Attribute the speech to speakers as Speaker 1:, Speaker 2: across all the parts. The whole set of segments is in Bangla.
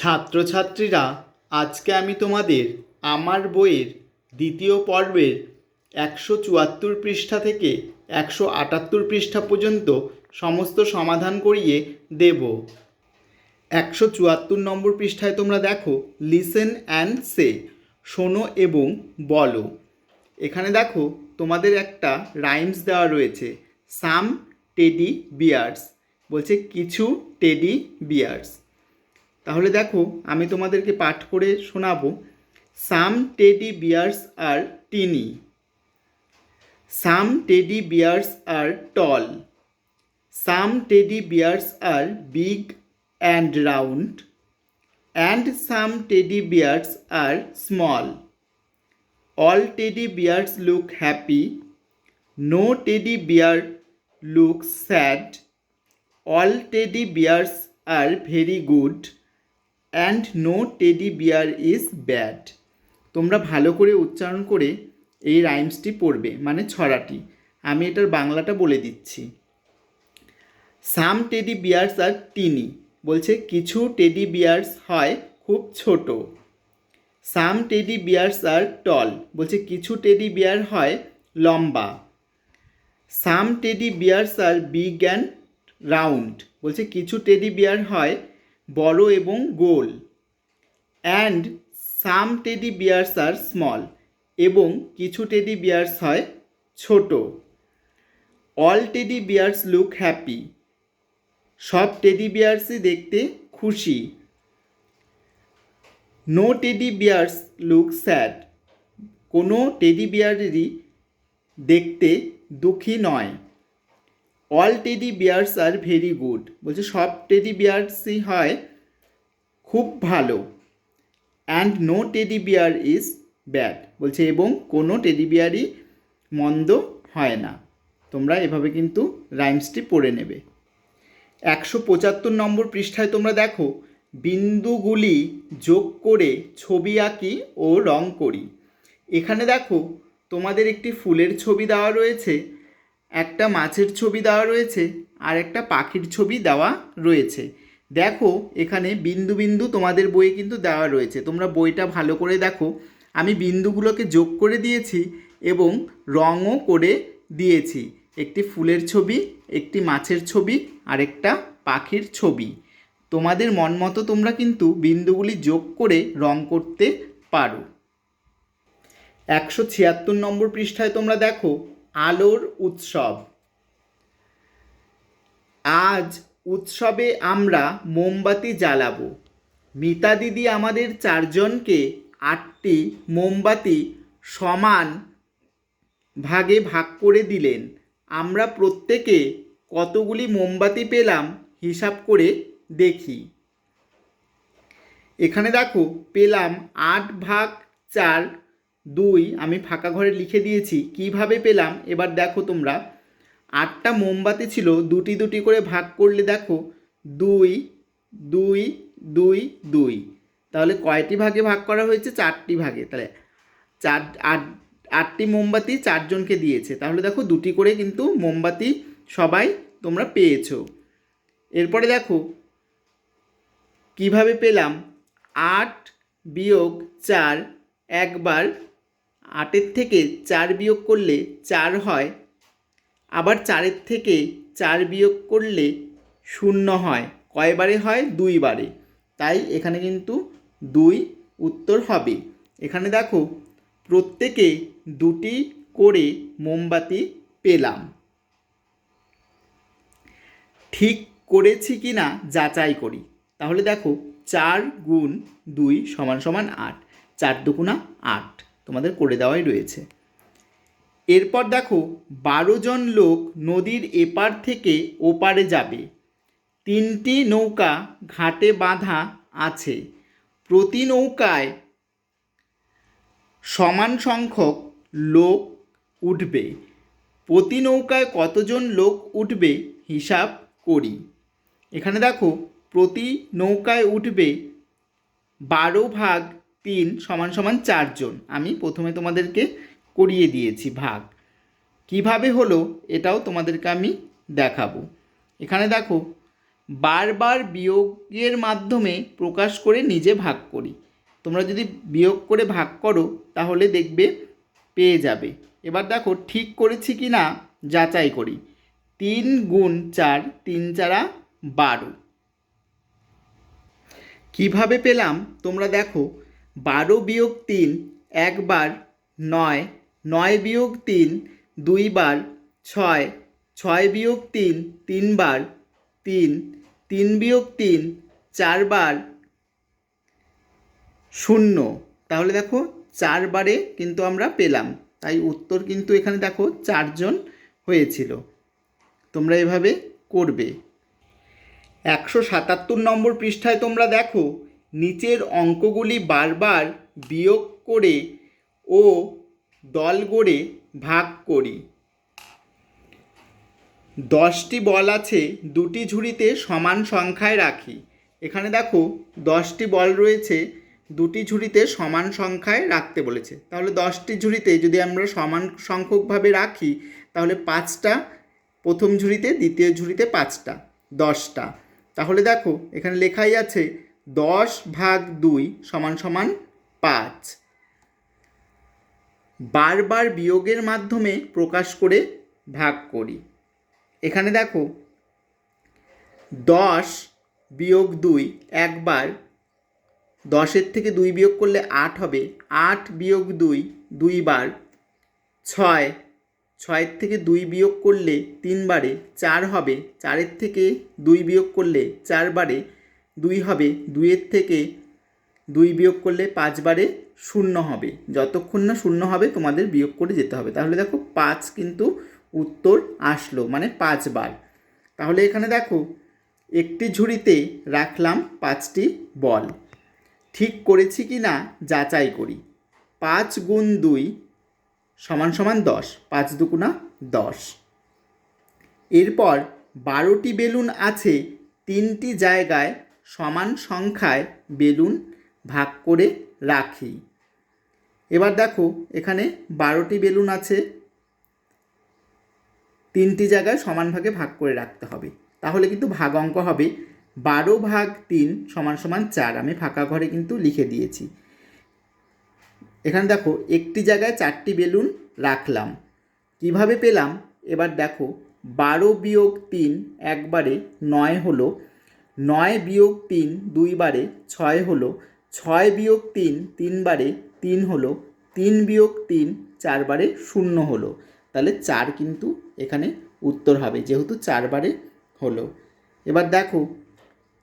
Speaker 1: ছাত্রছাত্রীরা, আজকে আমি তোমাদের আমার বইয়ের দ্বিতীয় পর্বের একশো চুয়াত্তর পৃষ্ঠা থেকে একশো আটাত্তর পৃষ্ঠা পর্যন্ত সমস্ত সমাধান করিয়ে দেব। একশো চুয়াত্তর নম্বর পৃষ্ঠায় তোমরা দেখো লিসেন অ্যান্ড সে শোনো এবং বলো। এখানে দেখো, তোমাদের একটা রাইমস দেওয়া রয়েছে সাম টেডি বিয়ার্স বলছে কিছু টেডি বিয়ার্স তাহলে দেখো, আমি তোমাদেরকে পাঠ করে শোনাবো। Some teddy bears are tiny. Some teddy bears are tall. Some teddy bears are big and round. And some teddy bears are small. All teddy bears look happy. No teddy bear look sad. All teddy bears are very good and no teddy bear is bad তোমরা ভালো করে উচ্চারণ করে এই রাইমসটি পড়বে মানে ছড়াটি। আমি এটার বাংলাটা বলে দিচ্ছি। সাম টেডি বিয়ার্স আর টিনি বলছে কিছু টেডি বিয়ার্স হয় খুব ছোট। সাম টেডি বিয়ার্স আর টল বলছে কিছু টেডি বিয়ার হয় লম্বা। Some teddy bears are big and round বলছে কিছু টেডি বিয়ার হয় বড় এবং গোল। And some teddy bears are small এবং কিছু টেডি বিয়ার্স হয় ছোট। All teddy bears look happy সব টেডি বিয়ার্সই দেখতে খুশি। No teddy bears look sad কোনো টেডি বিয়ারেরই দেখতে দুঃখী নয়। All teddy bears are very good বলছে, সব টেডি বিয়ার্সই হয় খুব ভালো। And no teddy bear is bad বলছে, এবং কোনো টেডি বিয়ারই মন্দ হয় না। তোমরা এভাবে কিন্তু রাইমসটি পড়ে নেবে। একশো পঁচাত্তর নম্বর পৃষ্ঠায় তোমরা দেখো, বিন্দুগুলি যোগ করে ছবি আঁকি ও রং করি। এখানে দেখো, তোমাদের একটি ফুলের ছবি দেওয়া রয়েছে একটা মাছের ছবি দেওয়া রয়েছে আর একটা পাখির ছবি দেওয়া রয়েছে। দেখো, এখানে বিন্দু বিন্দু তোমাদের বইয়ে কিন্তু দেওয়া রয়েছে। তোমরা বইটা ভালো করে দেখো। আমি বিন্দুগুলোকে যোগ করে দিয়েছি এবং রঙও করে দিয়েছি। একটি ফুলের ছবি, একটি মাছের ছবি আর একটা পাখির ছবি। তোমাদের মন মতো তোমরা কিন্তু বিন্দুগুলি যোগ করে রং করতে পারো। একশো ছিয়াত্তর নম্বর পৃষ্ঠায় তোমরা দেখো আলোর উৎসব। আজ উৎসবে আমরা মোমবাতি জ্বালাবো। মিতা দিদি আমাদের চারজনকে আটটি মোমবাতি সমান ভাগে ভাগ করে দিলেন। আমরা প্রত্যেকে কতগুলি মোমবাতি পেলাম হিসাব করে দেখি। এখানে দেখো, পেলাম আট ভাগ চার দুই, আমি ফাঁকা ঘরে লিখে দিয়েছি, কীভাবে পেলাম? এবার দেখো তোমরা। আটটা মোমবাতি ছিল, দুটি দুটি করে ভাগ করলে দেখো, দুই দুই দুই দুই। তাহলে কয়টি ভাগে ভাগ করা হয়েছে? চারটি ভাগে। তাহলে চার, আট, আটটি মোমবাতি চারজনকে দিয়েছে। তাহলে দেখো দুটি করে কিন্তু মোমবাতি সবাই তোমরা পেয়েছ। এরপরে দেখো, কীভাবে পেলাম? আট বিয়োগ চার, একবার আটের থেকে চার বিয়োগ করলে চার হয়, আবার চারের থেকে চার বিয়োগ করলে শূন্য হয়। কয়বারে হয়? দুইবারে। তাই এখানে কিন্তু দুই উত্তর হবে। এখানে দেখো, প্রত্যেকে দুটি করে মোমবাতি পেলাম। ঠিক করেছি কি না যাচাই করি। তাহলে দেখো, চার গুণ দুই সমান সমান আট, চার দুগুণা আট। তোমাদের করে দেওয়াই রয়েছে। এরপর দেখো, বারো জন লোক নদীর এপার থেকে ওপারে যাবে। তিনটি নৌকা ঘাটে বাঁধা আছে। প্রতি নৌকায় সমান সংখ্যক লোক উঠবে। প্রতি নৌকায় কতজন লোক উঠবে হিসাব করি। এখানে দেখো, প্রতি নৌকায় উঠবে বারো ভাগ তিন সমান সমান চারজন আমি প্রথমে তোমাদেরকে করিয়ে দিয়েছি ভাগ। কীভাবে হলো এটাও তোমাদেরকে আমি দেখাবো। এখানে দেখো, বারবার বিয়োগের মাধ্যমে প্রকাশ করে নিজে ভাগ করি। তোমরা যদি বিয়োগ করে ভাগ করো, তাহলে দেখবে পেয়ে যাবে। এবার দেখো, ঠিক করেছি কি না? যাচাই করি। তিন গুণ চার, তিন চারা বারো। কীভাবে পেলাম? তোমরা দেখো বারো বিয়োগ তিন একবার নয় নয় বিয়োগ তিন দুইবার ছয় ছয় বিয়োগ তিন তিনবার তিন তিন বিয়োগ তিন চারবার শূন্য। তাহলে দেখো চারবারে কিন্তু আমরা পেলাম। তাই উত্তর কিন্তু এখানে দেখো চারজন হয়েছিল। তোমরা এভাবে করবে। একশো সাতাত্তর নম্বর পৃষ্ঠায় তোমরা দেখো নিচের অঙ্কগুলি বারবার বিয়োগ করে ও দল গড়ে ভাগ করি। দশটি বল আছে, দুটি ঝুড়িতে সমান সংখ্যায় রাখি। এখানে দেখো, দশটি বল রয়েছে, দুটি ঝুড়িতে সমান সংখ্যায় রাখতে বলেছে। তাহলে দশটি ঝুড়িতে যদি আমরা সমান সংখ্যকভাবে রাখি, তাহলে পাঁচটা, প্রথম ঝুড়িতে, দ্বিতীয় ঝুড়িতে পাঁচটা, দশটা। তাহলে দেখো, এখানে লেখাই আছে দশ ভাগ দুই সমান সমান পাঁচ। বারবার বিয়োগের মাধ্যমে প্রকাশ করে ভাগ করি। এখানে দেখো, দশ বিয়োগ দুই একবার, দশের থেকে দুই বিয়োগ করলে আট হবে। আট বিয়োগ দুই দুইবার, ছয়, ছয়ের থেকে দুই বিয়োগ করলে তিনবারে চার হবে। চারের থেকে দুই বিয়োগ করলে চারবারে দুই হবে। দুইয়ের থেকে দুই বিয়োগ করলে পাঁচবারে শূন্য হবে। যতক্ষণ না শূন্য হবে, তোমাদের বিয়োগ করে যেতে হবে। তাহলে দেখো পাঁচ কিন্তু উত্তর আসলো মানে পাঁচবার। তাহলে এখানে দেখো, একটি ঝুড়িতে রাখলাম পাঁচটি বল। ঠিক করেছি কি না? যাচাই করি। পাঁচ গুণ দুই সমান সমান দশ। পাঁচ দুগুণা দশ। এরপর বারোটি বেলুন আছে তিনটি জায়গায় সমান সংখ্যায় বেলুন ভাগ করে রাখি। এবার দেখো, এখানে বারোটি বেলুন আছে। তিনটি জায়গায় সমান ভাগে ভাগ করে রাখতে হবে। তাহলে কিন্তু ভাগ অঙ্ক হবে বারো ভাগ তিন সমান সমান চার। আমি ফাঁকা ঘরে কিন্তু লিখে দিয়েছি। এখানে দেখো, একটি জায়গায় চারটি বেলুন রাখলাম। কীভাবে পেলাম? এবার দেখো, বারো বিয়োগ তিন একবারে নয় হলো নয় বিয়োগ তিন দুইবারে ছয় হলো, ছয় বিয়োগ তিন তিনবারে তিন হলো, তিন বিয়োগ তিন চারবারে শূন্য হলো। তাহলে চার কিন্তু এখানে উত্তর হবে, যেহেতু চারবারে হলো। এবার দেখো,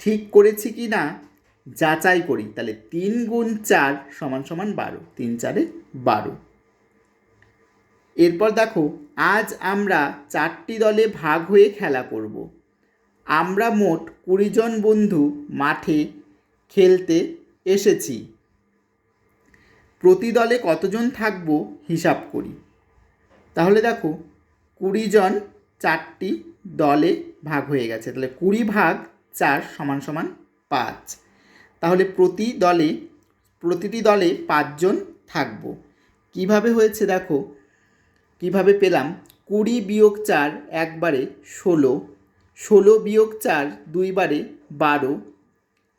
Speaker 1: ঠিক করেছি কি না? যাচাই করি, তাহলে তিন গুণ চার সমান সমান বারো, তিন চারে বারো। এরপর দেখো, আজ আমরা চারটি দলে ভাগ হয়ে খেলা করব। আমরা মোট কুড়ি জন বন্ধু মাঠে খেলতে এসেছি। প্রতি দলে কতজন থাকব হিসাব করি। তাহলে দেখো কুড়ি জন চারটি দলে ভাগ হয়ে গেছে। তাহলে কুড়ি ভাগ চার সমান সমান পাঁচ। তাহলে প্রতি দলে, প্রতিটি দলে পাঁচজন থাকব। কীভাবে হয়েছে দেখো, কীভাবে পেলাম? কুড়ি বিয়োগ চার একবারে ষোলো। ষোলো বিয়োগ চার দুইবারে বারো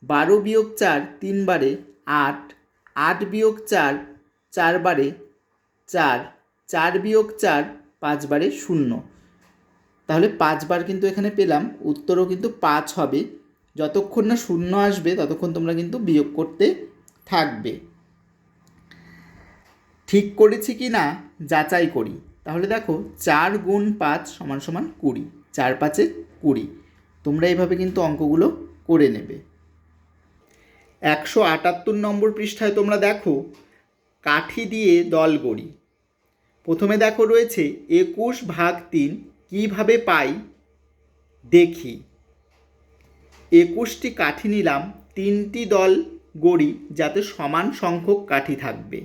Speaker 1: বারো বিয়োগ চার তিনবারে আট আট বিয়োগ চার চারবারে চার চার বিয়োগ চার পাঁচবারে শূন্য। তাহলে পাঁচবার কিন্তু এখানে পেলাম, উত্তরও কিন্তু পাঁচ হবে। যতক্ষণ না শূন্য আসবে, ততক্ষণ তোমরা কিন্তু বিয়োগ করতে থাকবে। ঠিক করেছি কি না যাচাই করি। তাহলে দেখো, চার গুণ পাঁচ সমান সমান কুড়ি। চার পাঁচে কুড়ি। তোমরা এভাবে কিন্তু অঙ্কগুলো করে নেবে। একশো আটাত্তর নম্বর পৃষ্ঠায় তোমরা দেখো, কাঠি দিয়ে দল গড়ি। প্রথমে দেখো রয়েছে, একুশ ভাগ তিন, কীভাবে পাই? দেখি। একুশটি কাঠি নিলাম, তিনটি দল গড়ি যাতে সমান সংখ্যক কাঠি থাকবে।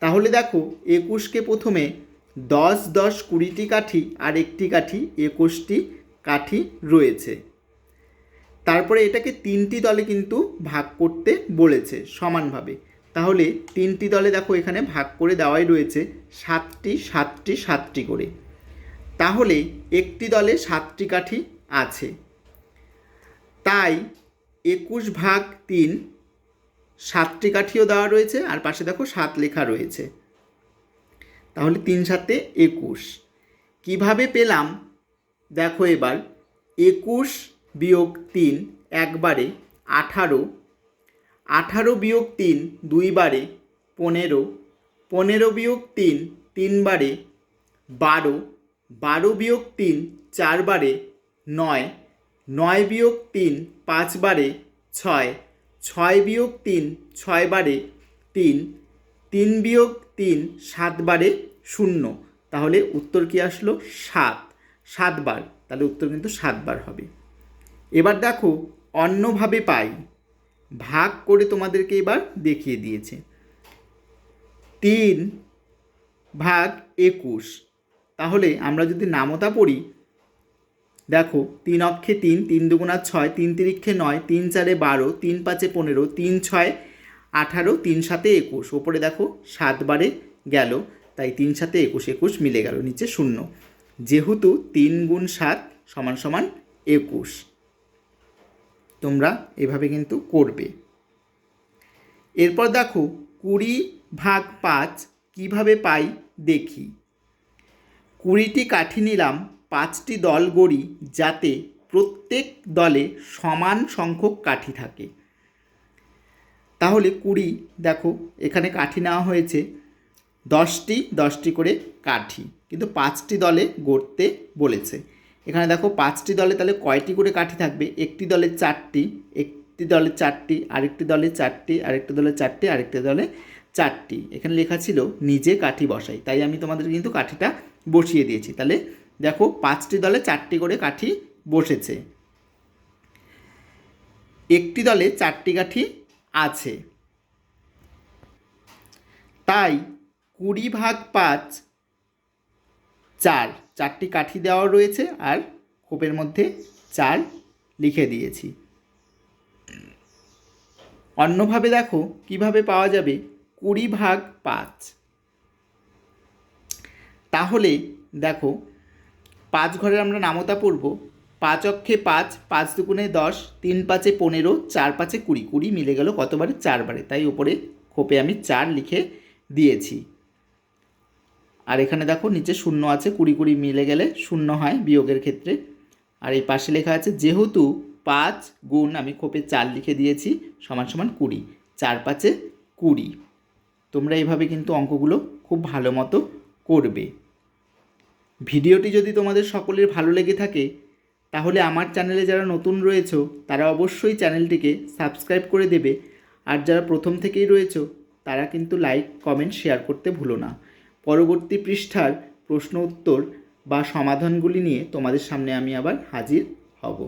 Speaker 1: তাহলে দেখো, একুশকে প্রথমে দশ দশ কুড়িটি কাঠি আর একটি কাঠি, একুশটি কাঠি রয়েছে। তারপরে এটাকে তিনটি দলে কিন্তু ভাগ করতে বলেছে সমানভাবে। তাহলে তিনটি দলে দেখো এখানে ভাগ করে দেওয়াই রয়েছে সাতটি সাতটি সাতটি করে। তাহলে একটি দলে সাতটি কাঠি আছে। তাই একুশ ভাগ তিন, সাতটি কাঠিও দেওয়া রয়েছে আর পাশে দেখো সাত লেখা রয়েছে। তাহলে তিন সাতে একুশ। কীভাবে পেলাম? দেখো এবার, একুশ বিয়োগ তিন একবারে আঠারো। আঠারো বিয়োগ তিন দুইবারে পনেরো। পনেরো বিয়োগ তিন তিনবারে বারো। বারো বিয়োগ তিন চারবারে নয়। নয় বিয়োগ তিন পাঁচবারে ছয়। ছয় বিয়োগ তিন ছয়বারে তিন। তিন বিয়োগ তিন, সাতবারে শূন্য। তাহলে উত্তর কি আসলো? সাত। সাতবার। তাহলে উত্তর কিন্তু সাতবার হবে। এবার দেখো, অন্যভাবে পাই। ভাগ করে তোমাদেরকে এবার দেখিয়ে দিয়েছে। তিন ভাগ একুশ। তাহলে আমরা যদি নামতা পড়ি, দেখো, তিন অক্ষে তিন তিন দুগুণা ছয়, তিন তিরিক্ষে নয়, তিন চারে বারো, তিন পাঁচে পনেরো, তিন ছয় আঠারো, তিন সাতে একুশ। ওপরে দেখো সাতবারে গেল, তাই তিন সাতে একুশ একুশ মিলে গেল, নিচে শূন্য। যেহেতু তিন গুণ সাত সমান সমান একুশ। তোমরা এভাবে কিন্তু করবে। এরপর দেখো, কুড়ি ভাগ পাঁচ কীভাবে পাই দেখি। কুড়িটি কাঠি নিলাম, পাঁচটি দল গড়ি যাতে প্রত্যেক দলে সমান সংখ্যক কাঠি থাকে। তাহলে কুড়ি, দেখো, এখানে কাঠি নেওয়া হয়েছে। দশটি দশটি করে কাঠি। কিন্তু পাঁচটি দলে গড়তে বলেছে। এখানে দেখো, পাঁচটি দলে তাহলে কয়টি করে কাঠি থাকবে? একটি দলে চারটি, একটি দলে চারটি, আরেকটি দলে চারটি, আরেকটি দলে চারটি, আরেকটি দলে চারটি। এখানে লেখা ছিল, নিজে কাঠি বসাই। তাই আমি তোমাদের কিন্তু কাঠিটা বসিয়ে দিয়েছি। তাহলে দেখো, পাঁচটি দলে চারটি করে কাঠি বসেছে। একটি দলে চারটি কাঠি আছে। তাই কুড়ি ভাগ পাঁচ চার, চারটি কাঠি দেওয়া রয়েছে আর খোপের মধ্যে চার লিখে দিয়েছি। অন্যভাবে দেখো কীভাবে পাওয়া যাবে কুড়ি ভাগ পাঁচ। তাহলে দেখো পাঁচ ঘরের আমরা নামতা পড়ব পাঁচ অক্ষে পাঁচ পাঁচ দুগুণে দশ, তিন পাঁচে পনেরো, চার পাঁচে কুড়ি কুড়ি মিলে গেল কতবারে? চারবারে। তাই ওপরে খোপে আমি চার লিখে দিয়েছি। আর এখানে দেখো নিচে শূন্য আছে, কুড়ি কুড়ি মিলে গেলে শূন্য হয় বিয়োগের ক্ষেত্রে। আর এই পাশে লেখা আছে, যেহেতু পাঁচ গুণ আমি খোপে চার লিখে দিয়েছি, সমান সমান কুড়ি, চার পাঁচে কুড়ি। তোমরা এইভাবে কিন্তু অঙ্কগুলো খুব ভালো মতো করবে। ভিডিওটি যদি তোমাদের সকলের ভালো লেগে থাকে তাহলে আমার চ্যানেলে যারা নতুন রয়েছে, তারা অবশ্যই চ্যানেলটিকে সাবস্ক্রাইব করে দেবে। আর যারা প্রথম থেকেই রয়েছে, তারা কিন্তু লাইক, কমেন্ট, শেয়ার করতে ভুলো না। পরবর্তী পৃষ্ঠার প্রশ্ন উত্তর বা সমাধানগুলি নিয়ে তোমাদের সামনে আমি আবার হাজির হব।